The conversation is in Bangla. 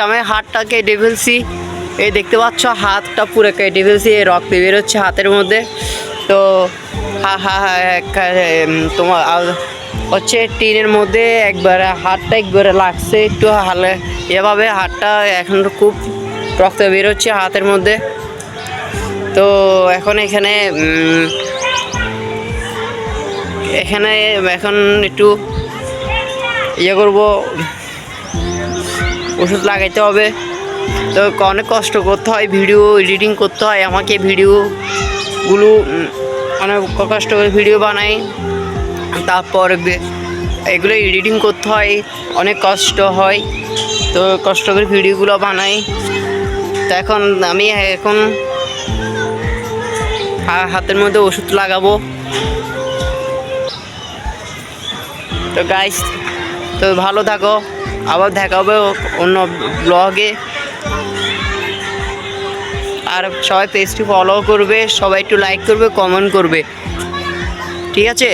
আমি হাতটা কেটে ফেলছি। এই দেখতে পাচ্ছ, হাতটা পুরো কেটে ফেলছি, এই রক্ত বেরোচ্ছে হাতের মধ্যে। তো, হা হা হা তোমার হচ্ছে টিনের মধ্যে একবার হাতটা একবারে লাগছে একটু হালে। এভাবে হাতটা এখন খুব রক্ত বেরোচ্ছে হাতের মধ্যে। তো, এখন এখানে এখানে এখন একটু ইয়ে করব। ওষুধ লাগাইতে হবে। তো অনেক কষ্ট করতে হয় ভিডিও এডিটিং করতে হয়, আমাকে ভিডিওগুলো অনেক কষ্ট করে ভিডিও বানাই। তারপর এগুলো এডিটিং করতে হয়, অনেক কষ্ট হয়। তো কষ্ট করে ভিডিওগুলো বানাই। তো এখন আমি এখন হাতের মধ্যে ওষুধ লাগাবো। তো গাইস তো ভালো থাকো। আবার দেখা হবে অন্য ব্লগে। আর সবাই পেজটি ফলো করবে, সবাই একটু লাইক করবে কমেন্ট করবে। ঠিক আছে?